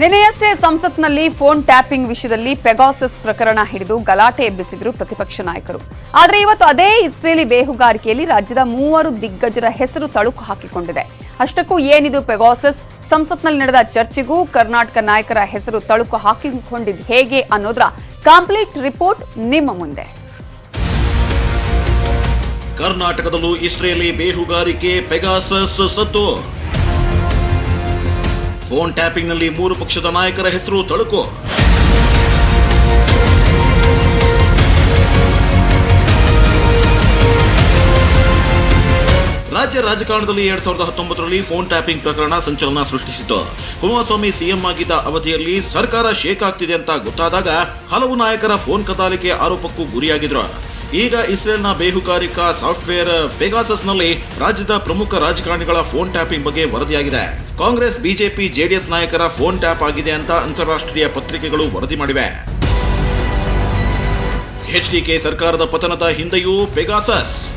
ನಿನ್ನೆಯಷ್ಟೇ ಸಂಸತ್ನಲ್ಲಿ phone tapping ವಿಷಯದಲ್ಲಿ ಪೆಗಾಸಸ್ ಪ್ರಕರಣ ಹಿಡಿದು ಗಲಾಟೆ ಎಬ್ಬಿಸಿದ್ರು ಪ್ರತಿಪಕ್ಷ ನಾಯಕರು. ಆದರೆ ಇವತ್ತು ಅದೇ ಇಸ್ರೇಲಿ ಬೇಹುಗಾರಿಕೆಯಲ್ಲಿ ರಾಜ್ಯದ ಮೂವರು ದಿಗ್ಗಜರ ಹೆಸರು ತಳುಕು ಹಾಕಿಕೊಂಡಿದೆ. ಅಷ್ಟಕ್ಕೂ ಏನಿದು ಪೆಗಾಸಸ್? ಸಂಸತ್ನಲ್ಲಿ ನಡೆದ ಚರ್ಚೆಗೂ ಕರ್ನಾಟಕ ನಾಯಕರ ಹೆಸರು ತಳುಕು ಹಾಕಿಕೊಂಡಿದ್ದು ಹೇಗೆ ಅನ್ನೋದರ ಕಂಪ್ಲೀಟ್ ರಿಪೋರ್ಟ್ ನಿಮ್ಮ ಮುಂದೆ. ಕರ್ನಾಟಕದಲ್ಲೂ ಇಸ್ರೇಲಿ ಬೇಹುಗಾರಿಕೆ ಪೆಗಾಸಸ್ ಸದ್ದು. ಫೋನ್ ಟ್ಯಾಪಿಂಗ್ನಲ್ಲಿ ಮೂರು ಪಕ್ಷದ ನಾಯಕರ ಹೆಸರು ತಳುಕು. ರಾಜ್ಯ ರಾಜಕಾರಣದಲ್ಲಿ ಎರಡ್ ಸಾವಿರದ ಹತ್ತೊಂಬತ್ತರಲ್ಲಿ ಫೋನ್ ಟ್ಯಾಪಿಂಗ್ ಪ್ರಕರಣ ಸಂಚಲನ ಸೃಷ್ಟಿಸಿತು. ಕುಮಾರಸ್ವಾಮಿ ಸಿಎಂ ಆಗಿದ್ದ ಅವಧಿಯಲ್ಲಿ ಸರ್ಕಾರ ಶೇಕ್ ಆಗ್ತಿದೆ ಅಂತ ಗೊತ್ತಾದಾಗ ಹಲವು ನಾಯಕರ ಫೋನ್ ಕದಾಲಿಕೆ ಆರೋಪಕ್ಕೂ ಗುರಿಯಾಗಿದ್ರು. ಈಗ ಇಸ್ರೇಲ್ನ ಬೇಹುಕಾರಿಕಾ ಸಾಫ್ಟ್ವೇರ್ ಪೆಗಾಸಸ್ನಲ್ಲಿ ರಾಜ್ಯದ ಪ್ರಮುಖ ರಾಜಕಾರಣಿಗಳ ಫೋನ್ ಟ್ಯಾಪಿಂಗ್ ಬಗ್ಗೆ ವರದಿಯಾಗಿದೆ. ಕಾಂಗ್ರೆಸ್, ಬಿಜೆಪಿ, ಜೆಡಿಎಸ್ ನಾಯಕರ ಫೋನ್ ಟ್ಯಾಪ್ ಆಗಿದೆ ಅಂತ ಅಂತಾರಾಷ್ಟ್ರೀಯ ಪತ್ರಿಕೆಗಳು ವರದಿ ಮಾಡಿವೆ. ಎಚ್ಡಿಕೆ ಸರ್ಕಾರದ ಪತನದ ಹಿಂದೆಯೂ ಪೆಗಾಸಸ್.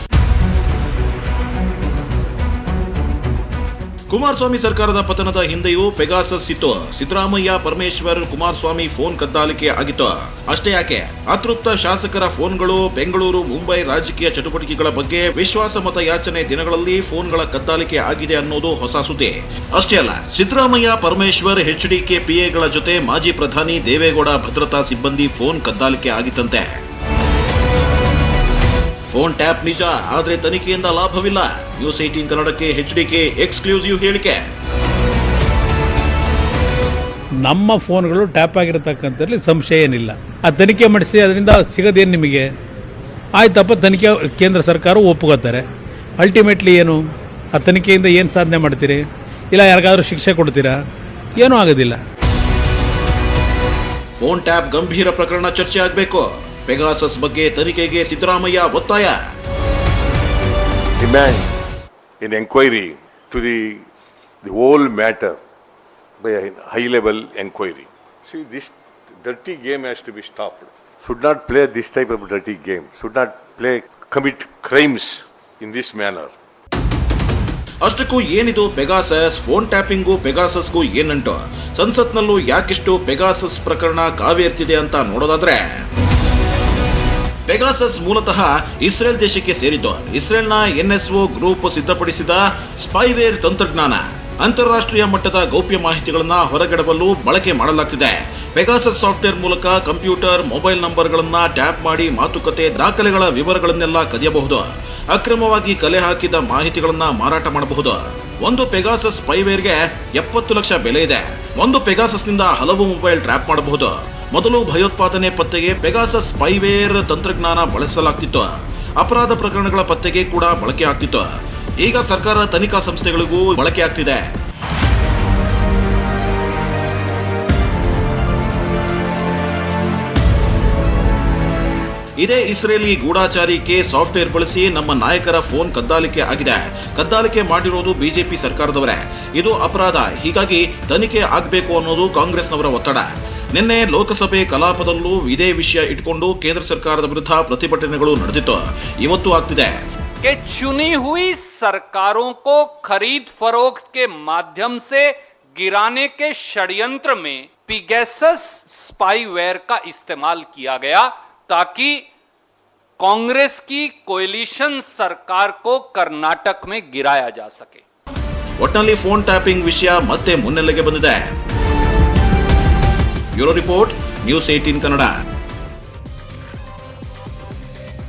ಕುಮಾರಸ್ವಾಮಿ ಸರ್ಕಾರದ ಪತನದ ಹಿಂದೆಯೂ ಪೆಗಾಸಸ್ ಇತ್ತು. ಸಿದ್ದರಾಮಯ್ಯ, ಪರಮೇಶ್ವರ್, ಕುಮಾರಸ್ವಾಮಿ ಫೋನ್ ಕದ್ದಾಲಿಕೆ ಆಗಿತ್ತು. ಅಷ್ಟೇ ಯಾಕೆ? ಅತೃಪ್ತ ಶಾಸಕರ ಫೋನ್ಗಳು ಬೆಂಗಳೂರು, ಮುಂಬೈ ರಾಜಕೀಯ ಚಟುವಟಿಕೆಗಳ ಬಗ್ಗೆ ವಿಶ್ವಾಸ ಮತ ಯಾಚನೆ ದಿನಗಳಲ್ಲಿ ಫೋನ್ಗಳ ಕದ್ದಾಲಿಕೆ ಆಗಿದೆ ಅನ್ನೋದು ಹೊಸ ಸುದ್ದಿ. ಅಷ್ಟೇ ಅಲ್ಲ, ಸಿದ್ದರಾಮಯ್ಯ, ಪರಮೇಶ್ವರ್ ಎಚ್ಡಿಕೆ ಪಿಎಗಳ ಜೊತೆ ಮಾಜಿ ಪ್ರಧಾನಿ ದೇವೇಗೌಡ ಭದ್ರತಾ ಸಿಬ್ಬಂದಿ ಫೋನ್ ಕದ್ದಾಲಿಕೆ ಆಗಿತ್ತಂತೆ. ಫೋನ್ ಟ್ಯಾಪ್ ನಿಜ ಆದ್ರೆ ತನಿಖೆಯಿಂದ ಲಾಭವಿಲ್ಲ. ನ್ಯೂಸ್ ಏಟೀನ್ ಕನ್ನಡಕ್ಕೆ ಕೆ ಎಕ್ಸ್ಕ್ಲೂಸಿವ್ ಹೇಳಿಕೆ. ನಮ್ಮ ಫೋನ್ಗಳು ಟ್ಯಾಪ್ ಆಗಿರತಕ್ಕಂಥದ್ರಲ್ಲಿ ಸಂಶಯ ಏನಿಲ್ಲ. ಆ ತನಿಖೆ ಮಾಡಿಸಿ ಅದರಿಂದ ಸಿಗೋದೇನು ನಿಮಗೆ? ಆಯ್ತಪ್ಪ ತನಿಖೆ ಕೇಂದ್ರ ಸರ್ಕಾರ ಒಪ್ಕೋತಾರೆ ಅಲ್ಟಿಮೇಟ್ಲಿ ಏನು? ಆ ತನಿಖೆಯಿಂದ ಏನು ಸಾಧನೆ ಮಾಡ್ತೀರಿ? ಇಲ್ಲ ಯಾರಿಗಾದ್ರೂ ಶಿಕ್ಷೆ ಕೊಡ್ತೀರಾ? ಏನೂ ಆಗೋದಿಲ್ಲ. ಫೋನ್ ಟ್ಯಾಪ್ ಗಂಭೀರ ಪ್ರಕರಣ ಚರ್ಚೆ ಆಗಬೇಕು. ಪೆಗಾಸಸ್ ಬಗ್ಗೆ ತನಿಖೆಗೆ ಸಿದ್ದರಾಮಯ್ಯ ಒತ್ತಾಯ. Demand in enquiry to the the whole matter by high level enquiry see this dirty game has to be stopped should not play this type of dirty game should not play commit crimes in this manner ಅಷ್ಟಕ್ಕೂ ಏನಿದು Pegasus? Phone tapping ಪೆಗಾಸಸ್ಗೂ ಏನಂಟು? ಸಂಸತ್ನಲ್ಲೂ ಯಾಕಿಷ್ಟು Pegasus ಪ್ರಕರಣ ಕಾವೇರ್ತಿದೆ ಅಂತ ನೋಡೋದಾದ್ರೆ Pegasus ಮೂಲತಃ ಇಸ್ರೇಲ್ ದೇಶಕ್ಕೆ ಸೇರಿದ್ದು. ಇಸ್ರೇಲ್ನ ಎನ್ಎಸ್ಒ ಗ್ರೂಪ್ ಸಿದ್ಧಪಡಿಸಿದ ಸ್ಪೈವೇರ್ ತಂತ್ರಜ್ಞಾನ ಅಂತಾರಾಷ್ಟ್ರೀಯ ಮಟ್ಟದ ಗೌಪ್ಯ ಮಾಹಿತಿಗಳನ್ನು ಹೊರಗೆಡವಲು ಬಳಕೆ ಮಾಡಲಾಗ್ತಿದೆ. ಪೆಗಾಸಸ್ ಸಾಫ್ಟ್ವೇರ್ ಮೂಲಕ ಕಂಪ್ಯೂಟರ್, ಮೊಬೈಲ್ ನಂಬರ್ಗಳನ್ನ ಟ್ಯಾಪ್ ಮಾಡಿ ಮಾತುಕತೆ, ದಾಖಲೆಗಳ ವಿವರಗಳನ್ನೆಲ್ಲ ಕದಿಯಬಹುದು. ಅಕ್ರಮವಾಗಿ ಕಲೆ ಹಾಕಿದ ಮಾಹಿತಿಗಳನ್ನ ಮಾರಾಟ ಮಾಡಬಹುದು. ಒಂದು ಪೆಗಾಸಸ್ ಸ್ಪೈವೇರ್ಗೆ ಎಪ್ಪತ್ತು ಲಕ್ಷ ಬೆಲೆ ಇದೆ. ಒಂದು ಪೆಗಾಸಸ್ನಿಂದ ಹಲವು ಮೊಬೈಲ್ ಟ್ರ್ಯಾಪ್ ಮಾಡಬಹುದು. ಮೊದಲು ಭಯೋತ್ಪಾದನೆ ಪತ್ತೆಗೆ ಪೆಗಾಸ ಸ್ಪೈವೇರ್ ತಂತ್ರಜ್ಞಾನ ಬಳಸಲಾಗ್ತಿತ್ತು. ಅಪರಾಧ ಪ್ರಕರಣಗಳ ಪತ್ತೆಗೆ ಕೂಡ ಬಳಕೆ ಆಗ್ತಿತ್ತು. ಈಗ ಸರ್ಕಾರ ತನಿಖಾ ಸಂಸ್ಥೆಗಳಿಗೂ ಬಳಕೆ ಆಗ್ತಿದೆ. ಇದೇ ಇಸ್ರೇಲಿ ಗೂಢಾಚಾರಿಕೆ ಸಾಫ್ಟ್ವೇರ್ ಬಳಸಿ ನಮ್ಮ ನಾಯಕರ ಫೋನ್ ಕದ್ದಾಲಿಕೆ ಆಗಿದೆ. ಕದ್ದಾಲಿಕೆ ಮಾಡಿರೋದು ಬಿಜೆಪಿ ಸರ್ಕಾರದವರೇ. ಇದು ಅಪರಾಧ. ಹೀಗಾಗಿ ತನಿಖೆ ಆಗಬೇಕು ಅನ್ನೋದು ಕಾಂಗ್ರೆಸ್ನವರ ಒತ್ತಡ. ನಿನ್ನೆ ಲೋಕಸಭೆ ಕಲಾಪದಲ್ಲೂ ಇದೇ ವಿಷಯ ಇಟ್ಕೊಂಡು ಕೇಂದ್ರ ಸರ್ಕಾರದ ವಿರುದ್ಧ ಪ್ರತಿಭಟನೆಗಳು ನಡೆದಿತ್ತು ಇವತ್ತು ಆಗ್ತಿದೆ कि चुनी हुई सरकारों को खरीद फरोख्त के माध्यम से गिराने के षड्यंत्र में पिगेसस स्पाईवेयर का इस्तेमाल किया गया ताकि कांग्रेस की कोलिशन सरकार को कर्नाटक में गिराया जा सके ಒಟ್ನಲ್ಲಿ ಫೋನ್ ಟ್ಯಾಪಿಂಗ್ ವಿಷಯ ಮತ್ತೆ ಮುನ್ನೆಲೆಗೆ ಬಂದಿದೆ bureau report, News Eighteen Kannada.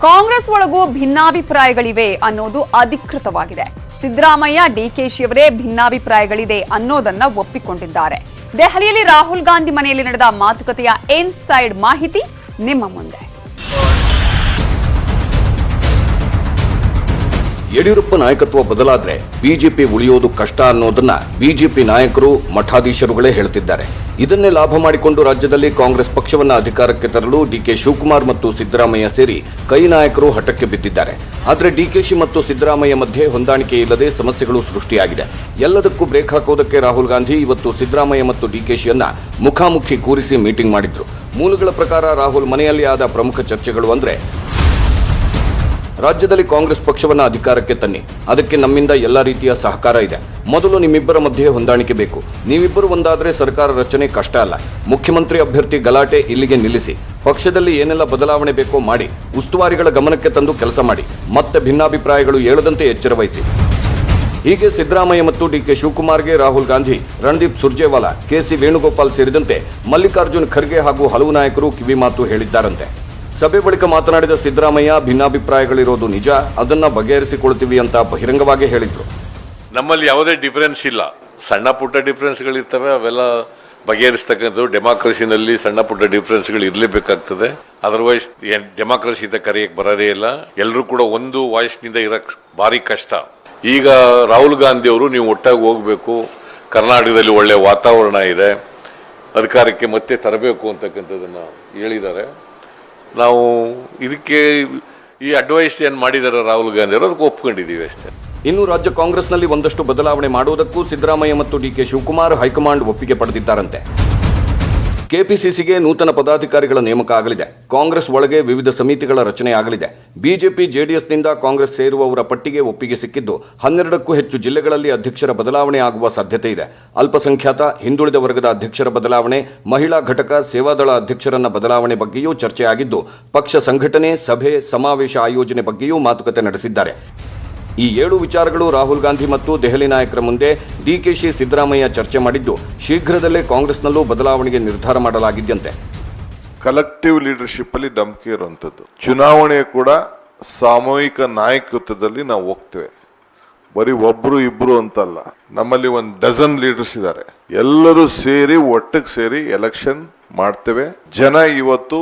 Congress ಒಳಗೂ ಭಿನ್ನಾಭಿಪ್ರಾಯಗಳಿವೆ ಅನ್ನೋದು ಅಧಿಕೃತವಾಗಿದೆ. ಸಿದ್ದರಾಮಯ್ಯ, ಡಿಕೆಶಿಯವರೇ ಭಿನ್ನಾಭಿಪ್ರಾಯಗಳಿದೆ ಅನ್ನೋದನ್ನ ಒಪ್ಪಿಕೊಂಡಿದ್ದಾರೆ. ದೆಹಲಿಯಲ್ಲಿ ರಾಹುಲ್ ಗಾಂಧಿ ಮನೆಯಲ್ಲಿ ನಡೆದ ಮಾತುಕತೆಯ ಇನ್ಸೈಡ್ ಮಾಹಿತಿ ನಿಮ್ಮ ಮುಂದೆ. ಯಡಿಯೂರಪ್ಪ ನಾಯಕತ್ವ ಬದಲಾದ್ರೆ ಬಿಜೆಪಿ ಉಳಿಯೋದು ಕಷ್ಟ ಅನ್ನೋದನ್ನ ಬಿಜೆಪಿ ನಾಯಕರು ಮಠಾಧೀಶರುಗಳೇ ಹೇಳ್ತಿದ್ದಾರೆ. ಇದನ್ನೇ ಲಾಭ ಮಾಡಿಕೊಂಡು ರಾಜ್ಯದಲ್ಲಿ ಕಾಂಗ್ರೆಸ್ ಪಕ್ಷವನ್ನ ಅಧಿಕಾರಕ್ಕೆ ತರಲು ಡಿಕೆ ಶಿವಕುಮಾರ್ ಮತ್ತು ಸಿದ್ದರಾಮಯ್ಯ ಸೇರಿ ಕೈ ನಾಯಕರು ಹಠಕ್ಕೆ ಬಿದ್ದಿದ್ದಾರೆ. ಆದರೆ ಡಿಕೆಶಿ ಮತ್ತು ಸಿದ್ದರಾಮಯ್ಯ ಮಧ್ಯೆ ಹೊಂದಾಣಿಕೆ ಇಲ್ಲದೆ ಸಮಸ್ಯೆಗಳು ಸೃಷ್ಟಿಯಾಗಿದೆ. ಎಲ್ಲದಕ್ಕೂ ಬ್ರೇಕ್ ಹಾಕೋದಕ್ಕೆ ರಾಹುಲ್ ಗಾಂಧಿ, ಇವತ್ತು ಸಿದ್ದರಾಮಯ್ಯ ಮತ್ತು ಡಿಕೆಶಿಯನ್ನ ಮುಖಾಮುಖಿ ಕೂರಿಸಿ ಮೀಟಿಂಗ್ ಮಾಡಿದ್ರು. ಮೂಲಗಳ ಪ್ರಕಾರ ರಾಹುಲ್ ಮನೆಯಲ್ಲಿ ಆದ ಪ್ರಮುಖ ಚರ್ಚೆಗಳು ಅಂದ್ರೆ ರಾಜ್ಯದಲ್ಲಿ ಕಾಂಗ್ರೆಸ್ ಪಕ್ಷವನ್ನ ಅಧಿಕಾರಕ್ಕೆ ತನ್ನಿ. ಅದಕ್ಕೆ ನಮ್ಮಿಂದ ಎಲ್ಲ ರೀತಿಯ ಸಹಕಾರ ಇದೆ. ಮೊದಲು ನಿಮ್ಮಿಬ್ಬರ ಮಧ್ಯೆ ಹೊಂದಾಣಿಕೆ ಬೇಕು. ನೀವಿಬ್ಬರು ಒಂದಾದ್ರೆ ಸರ್ಕಾರ ರಚನೆ ಕಷ್ಟ ಅಲ್ಲ. ಮುಖ್ಯಮಂತ್ರಿ ಅಭ್ಯರ್ಥಿ ಗಲಾಟೆ ಇಲ್ಲಿಗೆ ನಿಲ್ಲಿಸಿ. ಪಕ್ಷದಲ್ಲಿ ಏನೆಲ್ಲ ಬದಲಾವಣೆ ಬೇಕೋ ಮಾಡಿ. ಉಸ್ತುವಾರಿಗಳ ಗಮನಕ್ಕೆ ತಂದು ಕೆಲಸ ಮಾಡಿ. ಮತ್ತೆ ಭಿನ್ನಾಭಿಪ್ರಾಯಗಳು ಏಳದಂತೆ ಎಚ್ಚರ ವಹಿಸಿ. ಹೀಗೆ ಸಿದ್ದರಾಮಯ್ಯ ಮತ್ತು ಡಿಕೆ ಶಿವಕುಮಾರ್ಗೆ ರಾಹುಲ್ ಗಾಂಧಿ, ರಣದೀಪ್ ಸುರ್ಜೇವಾಲಾ ಕೆಸಿ ವೇಣುಗೋಪಾಲ್ ಸೇರಿದಂತೆ ಮಲ್ಲಿಕಾರ್ಜುನ್ ಖರ್ಗೆ ಹಾಗೂ ಹಲವು ನಾಯಕರು ಕಿವಿಮಾತು ಹೇಳಿದ್ದಾರಂತೆ. ಸಭೆ ಬಳಿಕ ಮಾತನಾಡಿದ ಸಿದ್ದರಾಮಯ್ಯ, ಭಿನ್ನಾಭಿಪ್ರಾಯಗಳಿರೋದು ನಿಜ, ಅದನ್ನ ಬಗೆಹರಿಸಿಕೊಳ್ತೀವಿ ಅಂತ ಬಹಿರಂಗವಾಗಿ ಹೇಳಿದ್ರು. ನಮ್ಮಲ್ಲಿ ಯಾವುದೇ ಡಿಫರೆನ್ಸ್ ಇಲ್ಲ. ಸಣ್ಣ ಪುಟ್ಟ ಡಿಫರೆನ್ಸ್ಗಳಿರ್ತವೆ ಅವೆಲ್ಲ ಬಗೆಹರಿಸ್ತಕ್ಕಂಥದ್ದು ಡೆಮಾಕ್ರಸಿನಲ್ಲಿ ಸಣ್ಣ ಪುಟ್ಟ ಡಿಫರೆನ್ಸ್ಗಳು ಇರಲೇಬೇಕಾಗ್ತದೆ. ಅದರ್ವೈಸ್ ಡೆಮಾಕ್ರಸಿ ಅಂತ ಕರೆಯಕ್ಕೆ ಬರೋದೇ ಇಲ್ಲ. ಎಲ್ಲರೂ ಕೂಡ ಒಂದು ವಾಯ್ಸ್ನಿಂದ ಇರಕ್ ಭಾರಿ ಕಷ್ಟ. ಈಗ ರಾಹುಲ್ ಗಾಂಧಿ ಅವರು ನೀವು ಒಟ್ಟಾಗಿ ಹೋಗಬೇಕು, ಕರ್ನಾಟಕದಲ್ಲಿ ಒಳ್ಳೆ ವಾತಾವರಣ ಇದೆ, ಅಧಿಕಾರಕ್ಕೆ ಮತ್ತೆ ತರಬೇಕು ಅಂತಕ್ಕಂಥದ್ದನ್ನು ಹೇಳಿದ್ದಾರೆ. ನಾವು ಇದಕ್ಕೆ ಈ ಅಡ್ವೈಸ್ ಏನು ಮಾಡಿದ್ದಾರೆ ರಾಹುಲ್ ಗಾಂಧಿ ಅವರು, ಅದಕ್ಕೆ ಒಪ್ಕೊಂಡಿದ್ದೀವಿ ಅಷ್ಟೇ. ಇನ್ನು ರಾಜ್ಯ ಕಾಂಗ್ರೆಸ್ನಲ್ಲಿ ಒಂದಷ್ಟು ಬದಲಾವಣೆ ಮಾಡುವುದಕ್ಕೂ ಸಿದ್ದರಾಮಯ್ಯ ಮತ್ತು ಡಿ ಕೆ ಶಿವಕುಮಾರ್ ಹೈಕಮಾಂಡ್ ಒಪ್ಪಿಗೆ ಪಡೆದಿದ್ದಾರಂತೆ. ಕೆಪಿಸಿಸಿಗೆ ನೂತನ ಪದಾಧಿಕಾರಿಗಳ ನೇಮಕ ಆಗಲಿದೆ ಕಾಂಗ್ರೆಸ್ ಒಳಗೆ ವಿವಿಧ ಸಮಿತಿಗಳ ರಚನೆ ಆಗಲಿದೆ ಬಿಜೆಪಿ, ಜೆಡಿಎಸ್ನಿಂದ ಕಾಂಗ್ರೆಸ್ ಸೇರುವವರ ಪಟ್ಟಿಗೆ ಒಪ್ಪಿಗೆ ಸಿಕ್ಕಿದ್ದು, ಹನ್ನೆರಡಕ್ಕೂ ಹೆಚ್ಚು ಜಿಲ್ಲೆಗಳಲ್ಲಿ ಅಧ್ಯಕ್ಷರ ಬದಲಾವಣೆ ಆಗುವ ಸಾಧ್ಯತೆ ಇದೆ. ಅಲ್ಪಸಂಖ್ಯಾತ, ಹಿಂದುಳಿದ ವರ್ಗದ ಅಧ್ಯಕ್ಷರ ಬದಲಾವಣೆ, ಮಹಿಳಾ ಘಟಕ, ಸೇವಾದಳ ಅಧ್ಯಕ್ಷರನ್ನ ಬದಲಾವಣೆ ಬಗ್ಗೆಯೂ ಚರ್ಚೆಯಾಗಿದ್ದು, ಪಕ್ಷ ಸಂಘಟನೆ, ಸಭೆ, ಸಮಾವೇಶ ಆಯೋಜನೆ ಬಗ್ಗೆಯೂ ಮಾತುಕತೆ ನಡೆಸಿದ್ದಾರೆ. ಈ ಏಳು ವಿಚಾರಗಳು ರಾಹುಲ್ ಗಾಂಧಿ ಮತ್ತು ದೆಹಲಿ ನಾಯಕರ ಮುಂದೆ ಡಿಕೆಶಿ ಸಿದ್ದರಾಮಯ್ಯ ಚರ್ಚೆ ಮಾಡಿದ್ದು, ಶೀಘ್ರದಲ್ಲೇ ಕಾಂಗ್ರೆಸ್ನಲ್ಲೂ ಬದಲಾವಣೆಗೆ ನಿರ್ಧಾರ ಮಾಡಲಾಗಿದ್ದಂತೆ ಕಲೆಕ್ಟಿವ್ ಲೀಡರ್ಶಿಪ್ ಅಲ್ಲಿ ನಂಬಿಕೆ ಇರುವಂಥದ್ದು ಚುನಾವಣೆ ಕೂಡ ಸಾಮೂಹಿಕ ನಾಯಕತ್ವದಲ್ಲಿ ನಾವು ಹೋಗ್ತೇವೆ. ಬರೀ ಒಬ್ರು ಇಬ್ರು ಅಂತಲ್ಲ, ನಮ್ಮಲ್ಲಿ ಒಂದು ಡಜನ್ ಲೀಡರ್ಸ್ ಇದ್ದಾರೆ. ಎಲ್ಲರೂ ಸೇರಿ, ಒಟ್ಟಿಗೆ ಸೇರಿ ಎಲೆಕ್ಷನ್ ಮಾಡ್ತೇವೆ. ಜನ ಇವತ್ತು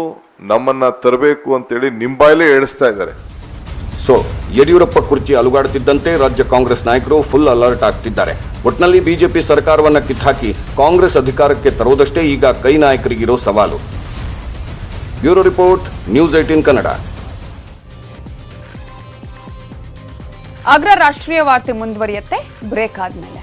ನಮ್ಮನ್ನ ತರಬೇಕು ಅಂತೇಳಿ ನಿಂಬಾಯಲೇ ಏಡಿಸ್ತಾ ಇದ್ದಾರೆ. ಸೊ ಯಡಿಯೂರಪ್ಪ ಕುರ್ಚಿ ಅಲುಗಾಡುತ್ತಿದ್ದಂತೆ ರಾಜ್ಯ ಕಾಂಗ್ರೆಸ್ ನಾಯಕರು ಫುಲ್ ಅಲರ್ಟ್ ಆಗ್ತಿದ್ದಾರೆ. ಒಟ್ನಲ್ಲಿ ಬಿಜೆಪಿ ಸರ್ಕಾರವನ್ನ ಕಿತ್ತಾಕಿ ಕಾಂಗ್ರೆಸ್ ಅಧಿಕಾರಕ್ಕೆ ತರುವುದಷ್ಟೇ ಈಗ ಕೈ ನಾಯಕರಿಗಿರೋ ಸವಾಲು. Bureau report, News Eighteen Kannada. ಅಗ್ರ ರಾಷ್ಟ್ರೀಯ ವಾರ್ತೆ ಮುಂದುವರಿಯುತ್ತೆ. ಬ್ರೇಕ್ ಆದ್ಮೇಲೆ.